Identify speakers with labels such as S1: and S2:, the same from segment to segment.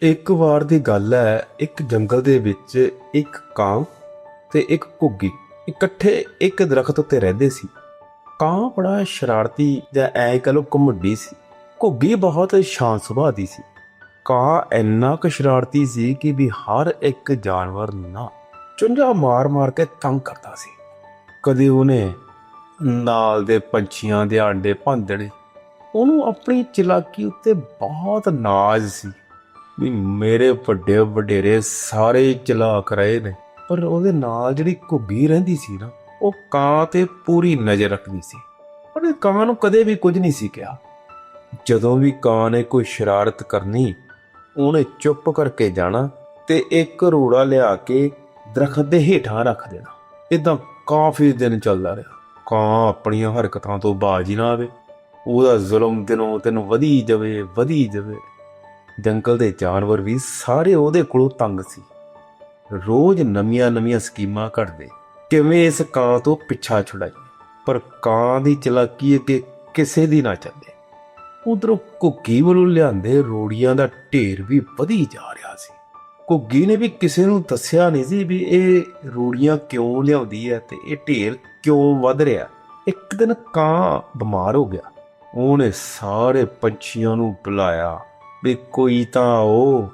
S1: ਇੱਕ ਵਾਰ ਦੀ ਗੱਲ ਹੈ, ਇੱਕ ਜੰਗਲ ਦੇ ਵਿੱਚ ਇੱਕ ਕਾਂ ਤੇ ਇੱਕ ਘੁੱਗੀ। ਇਕੱਠੇ ਇੱਕ ਦਰਖਤ ਉੱਤੇ ਰਹਿੰਦੇ ਸੀ। ਕਾਂ ਬੜਾ ਸ਼ਰਾਰਤੀ ਜਾਂ ਐ ਕਹ ਲੋ ਘਮੰਡੀ ਸੀ। ਘੁੱਗੀ ਬਹੁਤ ਸ਼ਾਂਤ ਸੁਭਾਅ ਦੀ ਸੀ। ਕਾਂ ਇੰਨਾ ਕੁ ਸ਼ਰਾਰਤੀ ਸੀ ਕਿ ਵੀ ਹਰ ਇੱਕ ਜਾਨਵਰ ਨਾ ਚੁੰਝਾ ਮਾਰ-ਮਾਰ ਕੇ ਤੰਗ ਕਰਦਾ ਸੀ। ਕਦੇ ਉਹਨੇ ਨਾਲ ਦੇ ਪੰਛੀਆਂ ਦੇ ਆਂਡੇ ਭੰਦਣੇ ਉਹਨੂੰ ਆਪਣੀ ਚਲਾਕੀ ਉੱਤੇ ਬਹੁਤ ਨਾਜ਼ ਸੀ। ਵੀ ਮੇਰੇ ਵੱਡੇ ਵਡੇਰੇ ਸਾਰੇ ਚਲਾਕ ਰਹੇ ਨੇ। ਪਰ ਉਹਦੇ ਨਾਲ ਜਿਹੜੀ ਘੁੱਗੀ ਰਹਿੰਦੀ ਸੀ ਨਾ, ਉਹ ਕਾਂ ਤੇ ਪੂਰੀ ਨਜ਼ਰ ਰੱਖਦੀ ਸੀ। ਉਹਨੇ ਕਾਂ ਨੂੰ ਕਦੇ ਵੀ ਕੁਝ ਨਹੀਂ ਸੀ ਕਿਹਾ। ਜਦੋਂ ਵੀ ਕਾਂ ਨੇ ਕੋਈ ਸ਼ਰਾਰਤ ਕਰਨੀ, ਉਹਨੇ ਚੁੱਪ ਕਰਕੇ ਜਾਣਾ ਤੇ ਇੱਕ ਰੋੜਾ ਲਿਆ ਕੇ ਦਰਖਤ ਦੇ ਹੇਠਾਂ ਰੱਖ ਦੇਣਾ। ਇਦਾਂ ਕਾਫੀ ਦਿਨ ਚੱਲਦਾ ਰਿਹਾ। ਕਾਂ ਆਪਣੀਆਂ ਹਰਕਤਾਂ ਤੋਂ ਬਾਜ ਹੀ ਨਾ ਆਵੇ। ਉਹਦਾ ਜ਼ੁਲਮ ਦਿਨੋਂ ਦਿਨ ਵਧੀ ਜਾਵੇ ਵਧੀ ਜਾਵੇ। ਜੰਗਲ ਦੇ ਜਾਨਵਰ ਵੀ ਸਾਰੇ ਉਹਦੇ ਕੋਲੋਂ ਤੰਗ ਸੀ। ਰੋਜ਼ ਨਵੀਆਂ-ਨਵੀਆਂ ਸਕੀਮਾਂ ਘੜਦੇ ਕਿਵੇਂ ਇਸ ਕਾਂ ਤੋਂ ਪਿੱਛਾ ਛੁਡਾਈ ਪਰ ਕਾਂ ਦੀ ਚਲਾਕੀ ਅੱਗੇ ਕਿਸੇ ਦੀ ਨਾ ਚੱਲੇ। ਉਧਰੋਂ ਘੁੱਗੀ ਵੱਲੋਂ ਲਿਆਂਦੇ ਰੋੜੀਆਂ ਦਾ ਢੇਰ ਵੀ ਵਧੀ ਜਾ ਰਿਹਾ ਸੀ। ਘੁੱਗੀ ਨੇ ਵੀ ਕਿਸੇ ਨੂੰ ਦੱਸਿਆ ਨਹੀਂ ਸੀ ਵੀ ਇਹ ਰੋੜੀਆਂ ਕਿਉਂ ਲਿਆਉਂਦੀ ਹੈ ਤੇ ਇਹ ਢੇਰ ਕਿਉਂ ਵੱਧ ਰਿਹਾ। ਇੱਕ ਦਿਨ ਕਾਂ ਬਿਮਾਰ ਹੋ ਗਿਆ। ਉਹਨੇ ਸਾਰੇ ਪੰਛੀਆਂ ਨੂੰ ਬੁਲਾਇਆ। ਵੀ ਕੋਈ ਤਾਂ ਆਓ,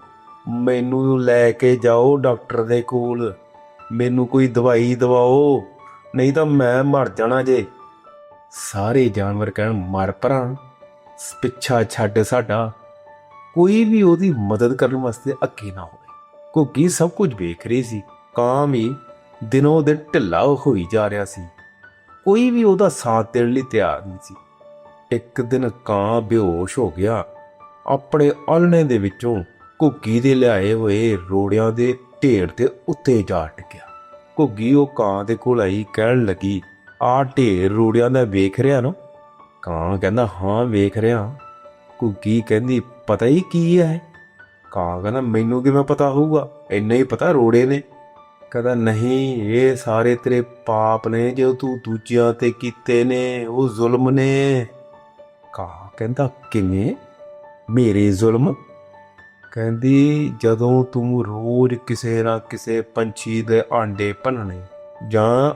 S1: ਮੈਨੂੰ ਲੈ ਕੇ ਜਾਓ ਡਾਕਟਰ ਦੇ ਕੋਲ। ਮੈਨੂੰ ਕੋਈ ਦਵਾਈ ਦਵਾਓ, ਨਹੀਂ ਤਾਂ ਮੈਂ ਮਰ ਜਾਣਾ ਜੇ। ਸਾਰੇ ਜਾਨਵਰ ਕਹਿਣ, ਮਰ ਪਰਾਂ, ਪਿੱਛਾ ਛੱਡ ਸਾਡਾ। ਕੋਈ ਵੀ ਉਹਦੀ ਮਦਦ ਕਰਨ ਵਾਸਤੇ ਅੱਗੇ ਨਾ ਹੋਵੇ। ਘੁੱਗੀ ਸਭ ਕੁਝ ਵੇਖ ਰਹੀ ਸੀ, ਕਾਂ ਵੀ ਦਿਨੋਂ ਦਿਨ ਢਿੱਲਾ ਹੋਈ ਜਾ ਰਿਹਾ ਸੀ। ਕੋਈ ਵੀ ਉਹਦਾ ਸਾਥ ਦੇਣ ਲਈ ਤਿਆਰ ਨਹੀਂ ਸੀ। ਇੱਕ ਦਿਨ ਕਾਂ ਬੇਹੋਸ਼ ਹੋ ਗਿਆ। ਆਪਣੇ ਆਲਣੇ ਦੇ ਵਿੱਚੋਂ ਘੁੱਗੀ ਦੇ ਲਿਆਏ ਹੋਏ ਰੋੜਿਆਂ ਦੇ ਢੇਰ ਦੇ ਉੱਤੇ ਜਾ ਟਿਕਿਆ। ਘੁੱਗੀ ਉਹ ਕਾਂ ਦੇ ਕੋਲ ਆਈ, ਕਹਿਣ ਲੱਗੀ, ਆਹ ਢੇਰ ਰੋੜਿਆਂ ਦਾ ਵੇਖ ਰਿਹਾ ਨਾ? ਕਾਂ ਕਹਿੰਦਾ, ਹਾਂ, ਵੇਖ ਰਿਹਾ। ਘੁੱਗੀ ਕਹਿੰਦੀ, ਪਤਾ ਹੀ ਕੀ ਹੈ? ਕਾਂ ਕਹਿੰਦਾ, ਮੈਨੂੰ ਕਿਵੇਂ ਪਤਾ ਹੋਊਗਾ? ਇੰਨਾ ਹੀ ਪਤਾ ਰੋੜੇ ਨੇ? ਕਹਿੰਦਾ, ਨਹੀਂ, ਇਹ ਸਾਰੇ ਤੇਰੇ ਪਾਪ ਨੇ, ਜੋ ਤੂੰ ਦੂਜਿਆਂ ਤੇ ਕੀਤੇ ਨੇ, ਉਹ ਜ਼ੁਲਮ ਨੇ। ਕਾਂ ਕਹਿੰਦਾ, ਕਿਵੇਂ? ਮੇਰੇ ਜ਼ੁਲਮ? ਕਹਿੰਦੀ, ਜਦੋਂ ਤੂੰ ਰੋਜ਼ ਕਿਸੇ ਨਾ ਕਿਸੇ ਪੰਛੀ ਦੇ ਆਂਡੇ ਭੰਨਣੇ ਜਾਂ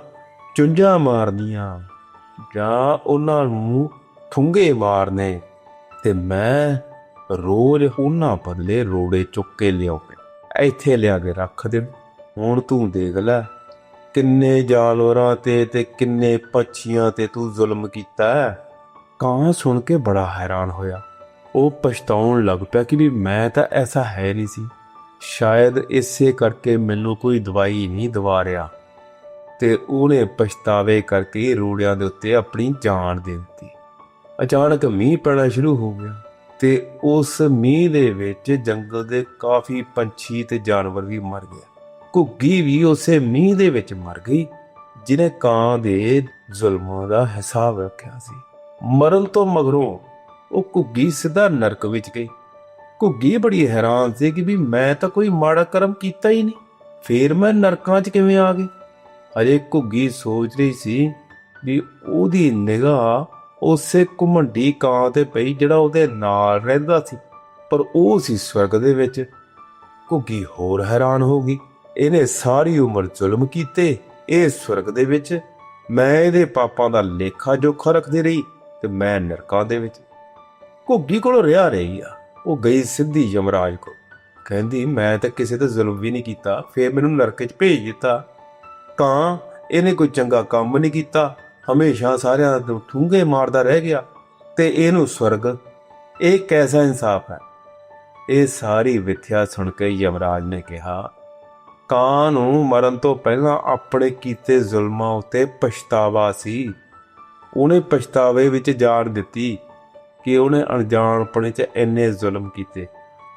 S1: ਚੁੰਝਾਂ ਮਾਰਨੀਆਂ ਜਾਂ ਉਹਨਾਂ ਨੂੰ ਠੁੰਗੇ ਮਾਰਨੇ, ਤੇ ਮੈਂ ਰੋਜ਼ ਉਹਨਾਂ ਬਦਲੇ ਰੋੜੇ ਚੁੱਕ ਕੇ ਲਿਆਉਣੇ। ਇੱਥੇ ਲਿਆ ਕੇ ਰੱਖ ਦੇ। ਹੁਣ ਤੂੰ ਦੇਖ ਲੈ, ਕਿੰਨੇ ਜਾਨਵਰਾਂ ਤੇ ਤੇ ਕਿੰਨੇ ਪੰਛੀਆਂ ਤੇ ਤੂੰ ਜ਼ੁਲਮ ਕੀਤਾ ਕਾਂ ਸੁਣ ਕੇ ਬੜਾ ਹੈਰਾਨ ਹੋਇਆ। ਉਹ ਪਛਤਾਉਣ ਲੱਗ ਪਿਆ ਕਿ ਵੀ ਮੈਂ ਤਾਂ ਐਸਾ ਹੈ ਨਹੀਂ ਸੀ। ਸ਼ਾਇਦ ਇਸੇ ਕਰਕੇ ਮੈਨੂੰ ਕੋਈ ਦਵਾਈ ਨਹੀਂ ਦਵਾ ਰਿਹਾ ਤੇ ਉਹਨੇ ਪਛਤਾਵੇ ਕਰਕੇ ਰੋੜਿਆਂ ਦੇ ਉੱਤੇ ਆਪਣੀ ਜਾਨ ਦੇ ਦਿੱਤੀ। ਅਚਾਨਕ ਮੀਂਹ ਪੈਣਾ ਸ਼ੁਰੂ ਹੋ ਗਿਆ ਤੇ ਉਸ ਮੀਂਹ ਦੇ ਵਿੱਚ ਜੰਗਲ ਦੇ ਕਾਫੀ ਪੰਛੀ ਤੇ ਜਾਨਵਰ ਵੀ ਮਰ ਗਏ। ਘੁੱਗੀ ਵੀ ਉਸੇ ਮੀਂਹ ਦੇ ਵਿੱਚ ਮਰ ਗਈ, ਜਿਨੇ ਕਾਂ ਦੇ ਜ਼ੁਲਮਾਂ ਦਾ ਹਿਸਾਬ ਰੱਖਿਆ ਸੀ। ਮਰਨ ਤੋਂ ਮਗਰੋਂ ਉਹ ਘੁੱਗੀ ਸਿੱਧਾ ਨਰਕ ਵਿੱਚ ਗਈ। ਘੁੱਗੀ ਬੜੀ ਹੈਰਾਨ ਸੀ ਕਿ ਵੀ ਮੈਂ ਤਾਂ ਕੋਈ ਮਾੜਾ ਕਰਮ ਕੀਤਾ ਹੀ ਨਹੀਂ। ਫੇਰ ਮੈਂ ਨਰਕਾਂ 'ਚ ਕਿਵੇਂ ਆ ਗਈ? ਅਜੇ ਘੁੱਗੀ ਸੋਚ ਰਹੀ ਸੀ ਵੀ ਉਹਦੀ ਨਿਗਾਹ ਉਸੇ ਘੁਮੰਡੀ ਕਾਂ ਤੇ ਪਈ ਜਿਹੜਾ ਉਹਦੇ ਨਾਲ ਰਹਿੰਦਾ ਸੀ। ਪਰ ਉਹ ਸੀ ਸਵਰਗ ਦੇ ਵਿੱਚ। ਘੁੱਗੀ ਹੋਰ ਹੈਰਾਨ ਹੋ ਗਈ। ਇਹਨੇ ਸਾਰੀ ਉਮਰ ਜ਼ੁਲਮ ਕੀਤੇ। ਇਹ ਸਵਰਗ ਦੇ ਵਿੱਚ ਮੈਂ ਇਹਦੇ ਪਾਪਾਂ ਦਾ ਲੇਖਾ ਜੋਖਾ ਰੱਖਦੀ ਰਹੀ ਤੇ ਮੈਂ ਨਰਕਾਂ ਦੇ ਵਿੱਚ। ਘੁੱਗੀ ਕੋਲ ਰਿਹਾ ਰਹੀ ਆ। ਉਹ ਗਈ ਸਿੱਧੀ ਯਮਰਾਜ ਕੋਲ। ਕਹਿੰਦੀ, ਮੈਂ ਤਾਂ ਕਿਸੇ ਤੇ ਜ਼ੁਲਮ ਵੀ ਨਹੀਂ ਕੀਤਾ, ਫੇਰ ਮੈਨੂੰ ਨਰਕ 'ਚ ਭੇਜ ਦਿੱਤਾ। ਕਾਂ ਇਹਨੇ ਕੋਈ ਚੰਗਾ ਕੰਮ ਨਹੀਂ ਕੀਤਾ। ਹਮੇਸ਼ਾ ਸਾਰਿਆਂ ਨੂੰ ਠੂੰਗੇ ਮਾਰਦਾ ਰਹਿ ਗਿਆ ਤੇ ਇਹਨੂੰ ਸਵਰਗ, ਇਹ ਕੈਸਾ ਇਨਸਾਫ ਹੈ? ਇਹ ਸਾਰੀ ਵਿਥਿਆ ਸੁਣ ਕੇ ਯਮਰਾਜ ਨੇ ਕਿਹਾ, ਕਾਂ ਨੂੰ ਮਰਨ ਤੋਂ ਪਹਿਲਾਂ ਆਪਣੇ ਕੀਤੇ ਜ਼ੁਲਮਾਂ ਉੱਤੇ ਪਛਤਾਵਾ ਸੀ। ਉਹਨੇ ਪਛਤਾਵੇ ਵਿੱਚ ਜਾਣ ਦਿੱਤੀ। ਕਿ ਉਹਨੇ ਅਣਜਾਣਪਣੇ 'ਚ ਇੰਨੇ ਜ਼ੁਲਮ ਕੀਤੇ।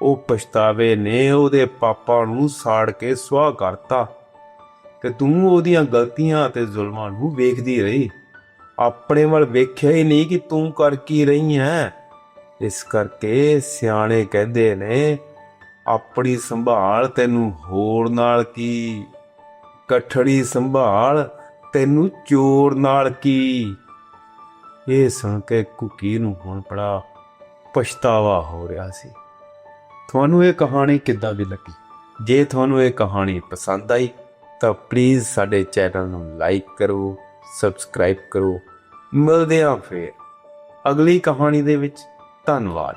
S1: ਉਹ ਪਛਤਾਵੇ ਨੇ, ਉਹਦੇ ਪਾਪਾਂ ਨੂੰ ਸਾੜ ਕੇ ਸੁਆਹ ਕਰਤਾ। ਤੇ ਤੂੰ ਉਹਦੀਆਂ ਗਲਤੀਆਂ ਤੇ ਜ਼ੁਲਮਾਂ ਨੂੰ ਵੇਖਦੀ ਰਹੀ। ਆਪਣੇ ਵੱਲ ਵੇਖਿਆ ਹੀ ਨਹੀਂ ਕਿ ਤੂੰ ਕਰ ਕੀ ਰਹੀ ਹੈ। ਇਸ ਕਰਕੇ ਸਿਆਣੇ ਕਹਿੰਦੇ ਨੇ, ਆਪਣੀ ਸੰਭਾਲ ਤੈਨੂੰ ਹੋਰ ਨਾਲ ਕੀ? ਕਠੜੀ ਸੰਭਾਲ ਤੈਨੂੰ ਚੋਰ ਨਾਲ ਕੀ? ਇਹ ਸੁਣ ਕੇ ਕੁਕੀ ਨੂੰ ਹੁਣ ਬੜਾ ਪਛਤਾਵਾ ਹੋ ਰਿਹਾ ਸੀ। ਤੁਹਾਨੂੰ ਇਹ ਕਹਾਣੀ ਕਿੱਦਾਂ ਦੀ ਲੱਗੀ? ਜੇ ਤੁਹਾਨੂੰ ਇਹ ਕਹਾਣੀ ਪਸੰਦ ਆਈ, ਤਾਂ ਪਲੀਜ਼ ਸਾਡੇ ਚੈਨਲ ਨੂੰ ਲਾਈਕ ਕਰੋ ਸਬਸਕ੍ਰਾਈਬ ਕਰੋ। ਮਿਲਦੇ ਹਾਂ ਫੇਰ ਅਗਲੀ ਕਹਾਣੀ ਦੇ ਵਿੱਚ। ਧੰਨਵਾਦ।